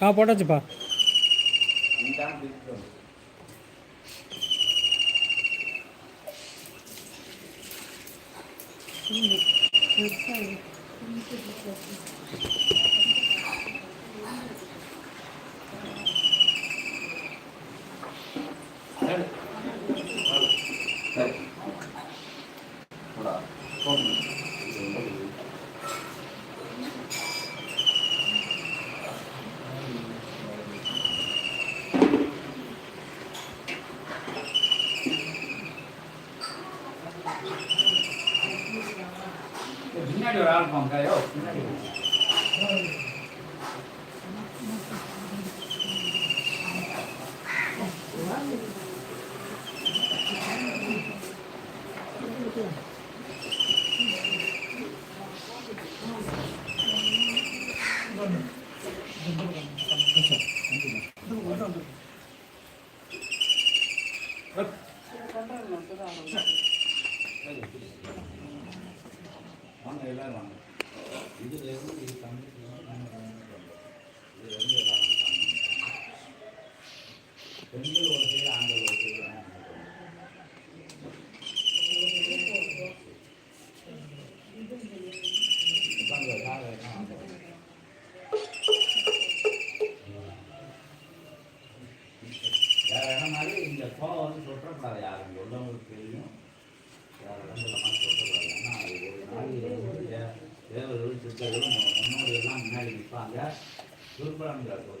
சாப்பாட்டாச்சுப்பா Thank you. Thank you. 吃饭了。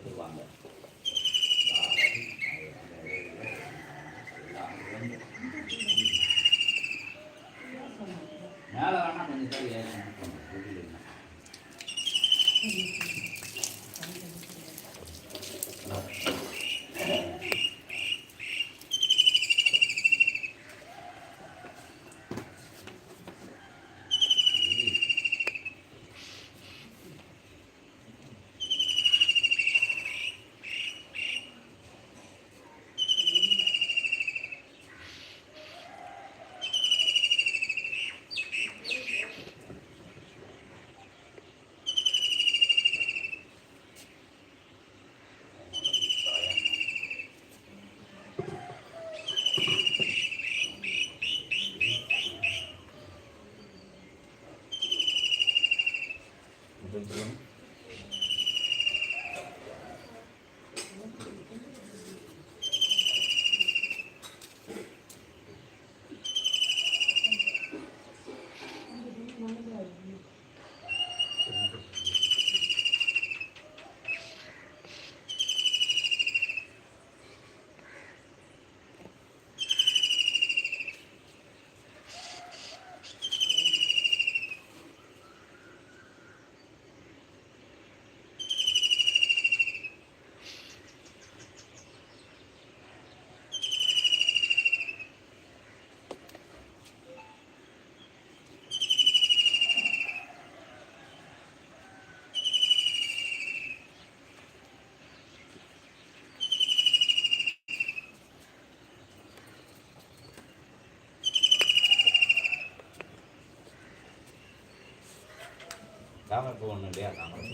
தாமரை பூ ஒன்று இல்லையா? தாமரை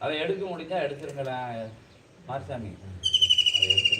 அதை எடுக்க முடிஞ்சா எடுத்துருங்களேன் மாரிசாமி. அதை எடுத்து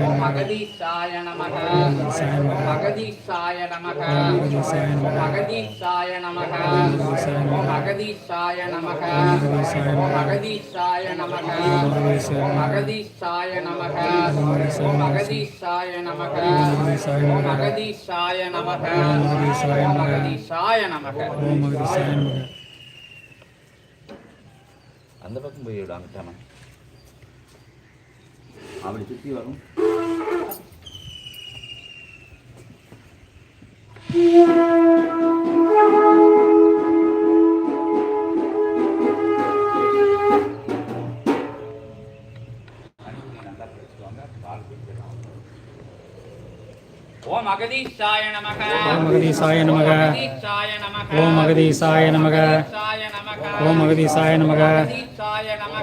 மகதீசாய நமக ஓம் மகதீசாய நமக மகதீசாய ஓம் நமக மகதீசாய நமக மகதீசாய நமக மகதீசாய நமக மகதீசாய நமக மகதீசாய நமக மகதீசாய ஓம் நமக அந்த பக்கம் போய் விடு அங்கிட்டான அப்படி சுற்றி வரும். ஓம் அகதீஷாய நமக. ஓம் அகதீஷாய நமக. ஓம் அகதீஷாய நமக. ஓம் அகதீஷாய நமக.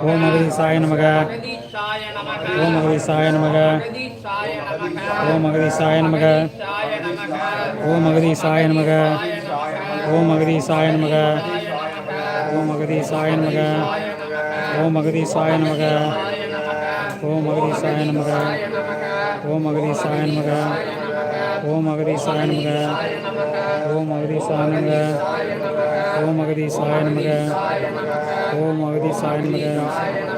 ஓம் அகதீஷாய நமக. ஓம் மகதீசாய நமக ஓம் மகதீசாய நமக ஓம் மகதீசாய நமக ஓம் மகதீசாய நமக ஓம் மகதீசாய நமக ஓம் மகதீசாய நமக ஓம் மகதீசாய நமக ஓம் மகதீசாய நமக ஓம் மகதீசாய நமக ஓம் மகதீசாய நமக ஓம் மகதீசாய நமக ஓம் மகதீசாய நமக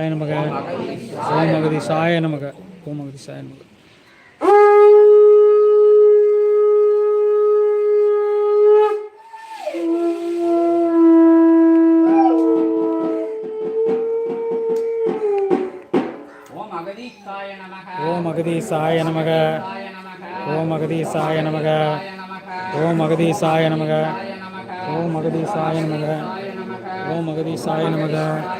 சாய நமக. ஓம் அகதி சாய நமக. ஓம் அகதி சாய நமக. ஓம் அகதி சாய நமக. ஓம் அகதி சாய நமக. ஓம் அகதி சாய நமக. ஓம் அகதி சாய நமக. ஓம் அகதி சாய நமக.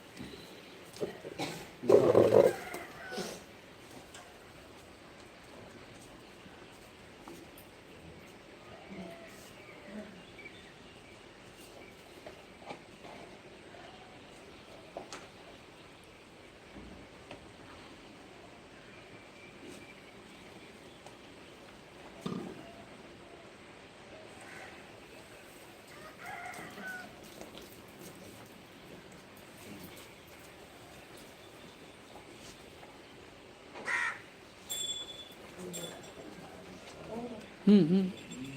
Não.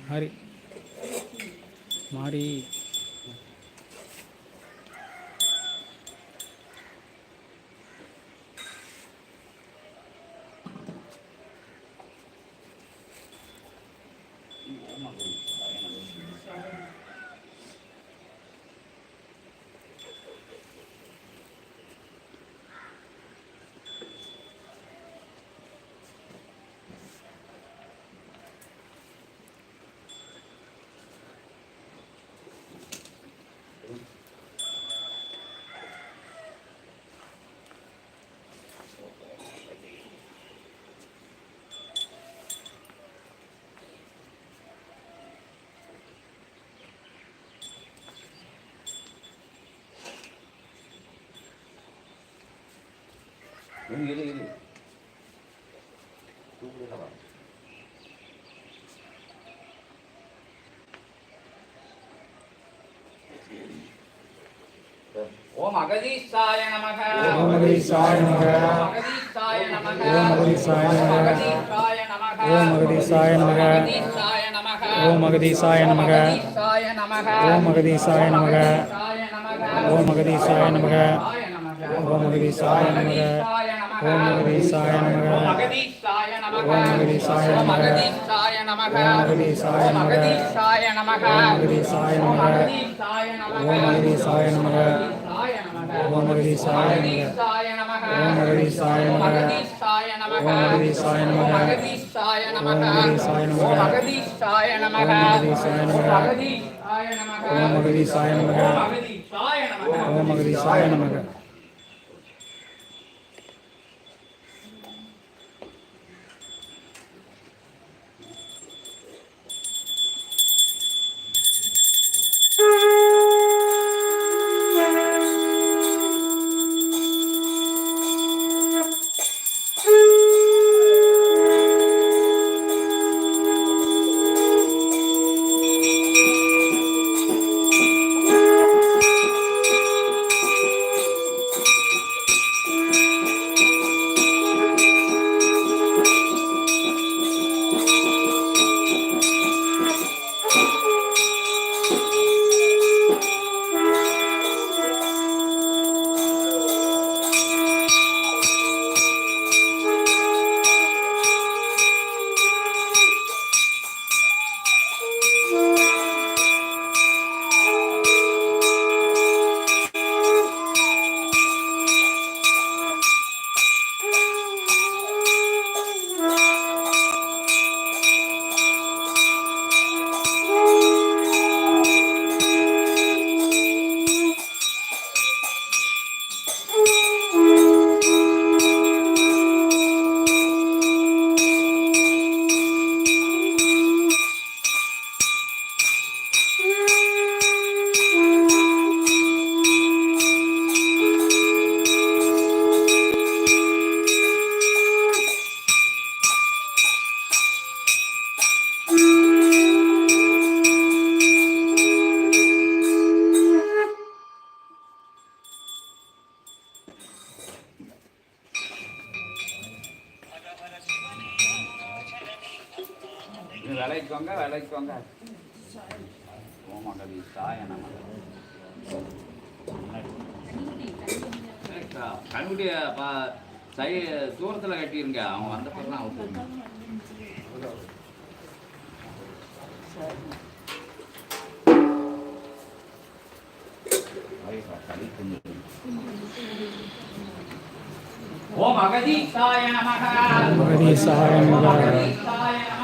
ஹரி. மாறி. இரு இரு ஓம் அகதீஷாய நமக ஓம் அகதீஷாய நமக ஓம் அகதீஷாய நமக ஓம் அகதீஷாய நமக ஓம் அகதீஷாய நமக ஓம் அகதீஷாய நமக ஓம் அகதீஷாய நமக ஓம் அகதீஷாய நமக ஓம் அகதீஷாய நமக ஓம் அகதீஷாய நமக ஓம் அகதீஷாய நமக ஓம் அகதீஷாய நமக ஓம் அகதீஷாய நமக ஓம் அகதீஷாய நமக ஓம் ஓம் நமக நமக ஓம் அகதீஷாய நமக ஓம் அகதீஷாய நமக ஓம் அகதீஷாய நமக ஓம் அகதீஷாய நமக ஓம் அகதீஷாய நமக ஓம் அகதீஷாய நமக ஓம் அகதீஷாய நமக ஓம் அகதீஷாய நமக கலைக்கோங்க ஓமகவி சாய பா சை தூரத்தில் கட்டிருங்க. அவங்க வந்த பிறகு ஓ மகதி அகதீசாய நமக அகதீசாய நமக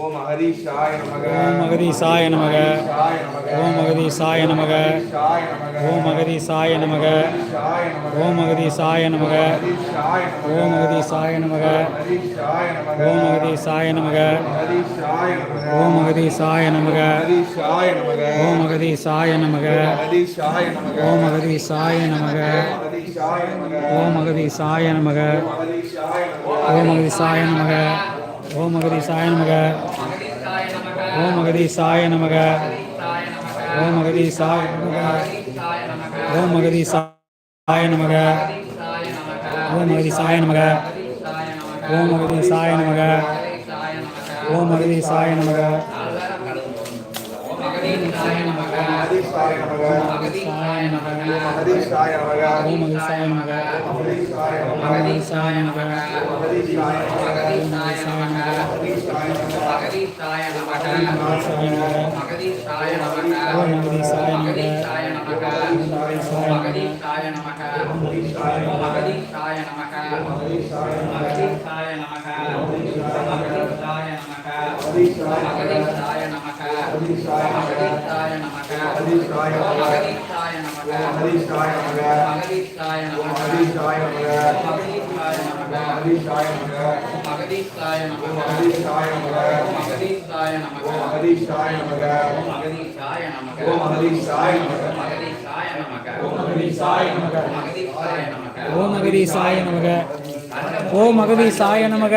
ஓம் அகதீஷாய நமக ஓம் ஹரிஷாய நமக ஓம் மகதீசாய நமக ஹரிஷாய நமக ஓம் மகதீசாய நமக ஹரிஷாய நமக ஓம் மகதீசாய நமக ஹரிஷாய நமக ஓம் மகதீசாய நமக ஹரிஷாய நமக ஓம் மகதீசாய நமக ஹரிஷாய நமக ஓம் மகதீசாய நமக ஹரிஷாய நமக ஓம் மகதீசாய நமக நமக ஓம் மகதீசாய நமக ஓம் மகதீசாய நமக ஓம் மகதீசாய நமக ஓம் மகதீசாய நமக. ஓம் மகதீசாய நமக. ஓம் மகதீசாய நமக. ஓம் மகதீசாய நமக. ஹரிஷாய நமக மகதீசாய நமக. ஹரிஷாய நமக ஓம் மகதீசாய நமக. ஹரிஷாய நமக ஓம் மகதீசாய நமக ஹரிஷாய நமக மகதீசாய நமக. ஹரிஷாய நமக மகதீசாய நமக மகதீசாய நமக மகதீசாய நமக ஓம் மகதீசாய நமக மகதீசாய நமக மகதீசாய நமக மகதீசாய நமக நமக நமக நமக நமக நமக நமக மகதீசாய நமக ஹரிஷாய நமக மகதீசாய நமக ஹரிஷாய நமக மகதீசாய நமக ஹரிஷாய நமக மகதீசாய நமக ஹரிஷாய நமக மகதீசாய நமக ஹரிஷாய நமக மகதீசாய நமக ஹரிஷாய நமக மகதீசாய நமக ஓம் ஹரிஷாய நமக மகதீசாய நமக மகதீசாய நமக மகதீசாய நமக ஓம் மகதீசாய நமக ஓம் நமக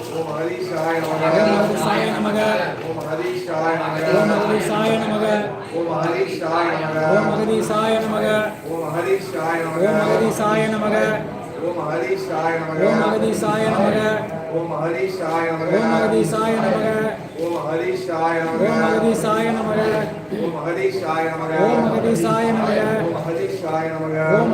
ஓம் ஹரிஷாய நமக ஓம் மகதீசாய நமக ஓம் ஹரிஷாய நமக ஓம் மகதீசாய நமக ஓம் ஹரிஷாய நமக ஓம் மகதீசாய நமக ஓம் ஹரிஷாய நமக ஓம் மகதீசாய நமக ஓம் ஹரிஷாய நமக ஓம் மகதீசாய நமக ஓம் ஹரிஷாய நமக ஓம் மகதீசாய நமக ஓம் ஹரிஷாய நமக ஓம் மகதீசாய நமக ஓம் ஹரிஷாய நமக ஓம் மகதீசாய நமக ஓம்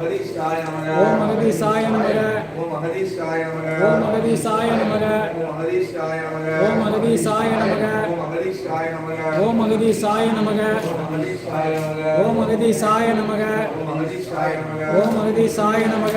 ஹரிஷாய நமக ஓம் மகதீசாய நமக ஓம் ஹரிஷாய நமக ஓம் மகதீசாய நமக ஓம் ஹரிஷாய நமக ஓம் மகதீசாய நமக ஓம் ஹரிஷாய நமக ஓம் மகதீசாய நமக ஓம் ஹரிஷாய நமக ஓம் மகதீசாய நமக ஓம் ஹரிஷாய நமக ஓம் மகதீசாய நமக ஓம் மகதீஷாய நமக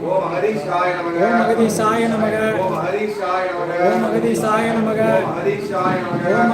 ஓம் ஹரிஷாய நமக ஓம் மகதீசாய நமக ஓம் ஹரிஷாய நமக ஓம் மகதீசாய நமக ஓம் ஹரிஷாய நமக ஓம்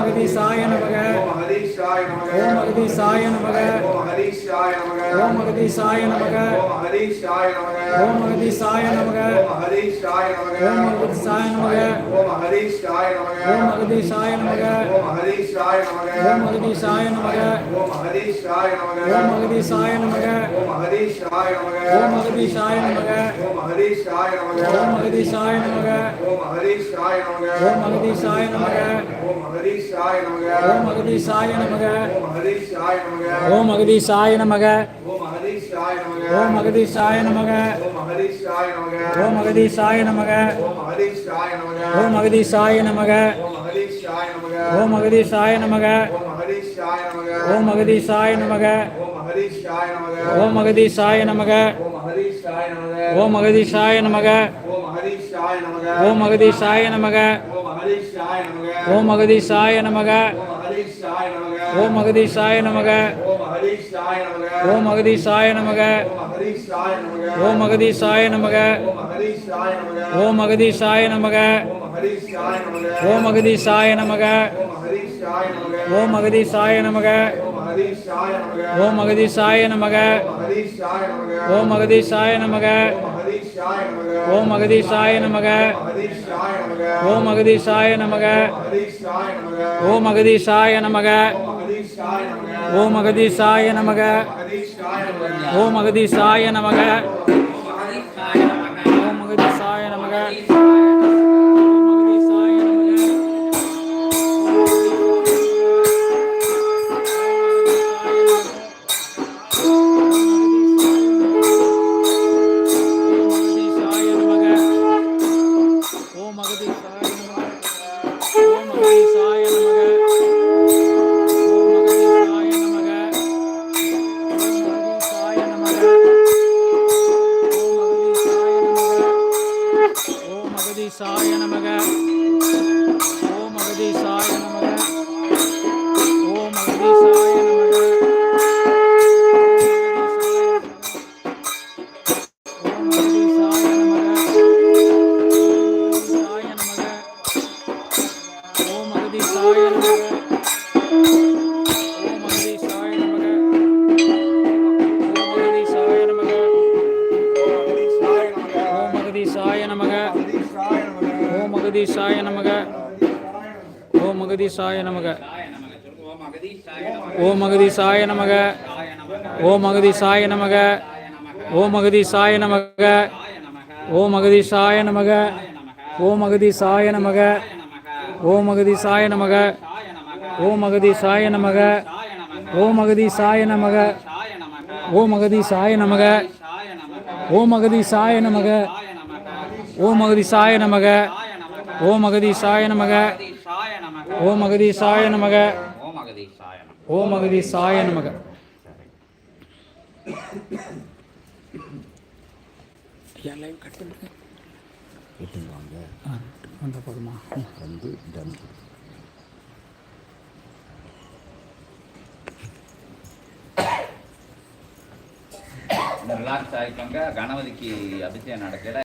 மகதீசாய நமக ஓம் ஹரிஷாய நமக ஓம் மகதீசாய நமக ஓம் ஹரிஷாய நமக ஓம் மகதீசாய நமக ஓம் ஹரிஷாய நமக ஓம் மகதீசாய நமக ஓம் ஹரிஷாய நமக ஓம் மகதீசாய நமக ஓம் ஹரிஷாய நமக ஓம் மகதீசாய நமக ஓம் ஹரிஷாய நமக ஓம் மகதீசாய நமக ஓம் ஹரிஷாய நமக ஓம் மகதீசாய நமக ஓம் ஹரிஷாய நமக ஓம் மகதீசாய நமக ஓம் ஹரிஷாய நமக ஓம் மகதீசாய நமக ஓம் ஹரிஷாய நமக ஓம் மகதீசாய நமக ஓம் ஹரிஷாய நமக ஓம் மகதீசாய நமக ஓம் ஹரிஷாய நமக ஓம் மகதீசாய நமக ஓம் ஹரிஷாய நமக ஓம் மகதீசாய நமக ஓம் ஹரிஷாய நமக ஓம் மகதீசாய நமக ஓம் ஹரிஷாய நமக ஓம் மகதீசாய நமக ஓம் ஹரிஷாய நமக ஓம் மகதீசாய நமக ஓம் ஹரிஷாய நமக ஓம் மகதீசாய நமக ஓம் ஹரிஷாய நமக ஓம் மகதீசாய நமக ஓம் ஹரிஷாய நமக ஓம் மகதீசாய நமக ஓம் ஹரிஷாய நமக ஓம் மகதீசாய நமக ஓம் ஹரிஷாய நமக ஓம் மகதீசாய நமக ஓம் ஹரிஷாய நமக ஓம் மகதீசாய நமக ஓம் ஹரிஷாய நமக ஓம் மகதீசாய நமக ஓம் ஹரிஷாய நமக ஓம் மகதீசாய நமக ஓம் ஹரிஷாய நமக ஓம் மகதீசாய நமக ஓம் ஹரிஷாய நமக ஓம் மகதீசாய நமக ஓம் ஹரிஷாய நமக ஓம் மகதீசாய நமக ஓம் மகதீஷாய நமக ஓம் மகதீஷாய நமக ஓம் மகதீஷாய நமக ஓம் மகதீஷாய நமக ஓம் மகதீஷாய நமக ஓம் மகதீஷாய நமக ஓம் மகதீஷாய நமக ஓம் மகதீஷாய நமக ஓம் மகதீஷாய நமக ஓம் மகதீஷாய நமக ஓம் மகதீஷாய நமக ஓம் மகதீஷாய நமக ஓம் அகதீசாய நமக. ஓம் அகதீசாய ஓம் அகதீசாய நமக. ஐயா லைவ் கட் பண்ணுங்க கேட்டுங்க கணபதிக்கு அபிஷேகம் நடக்கல.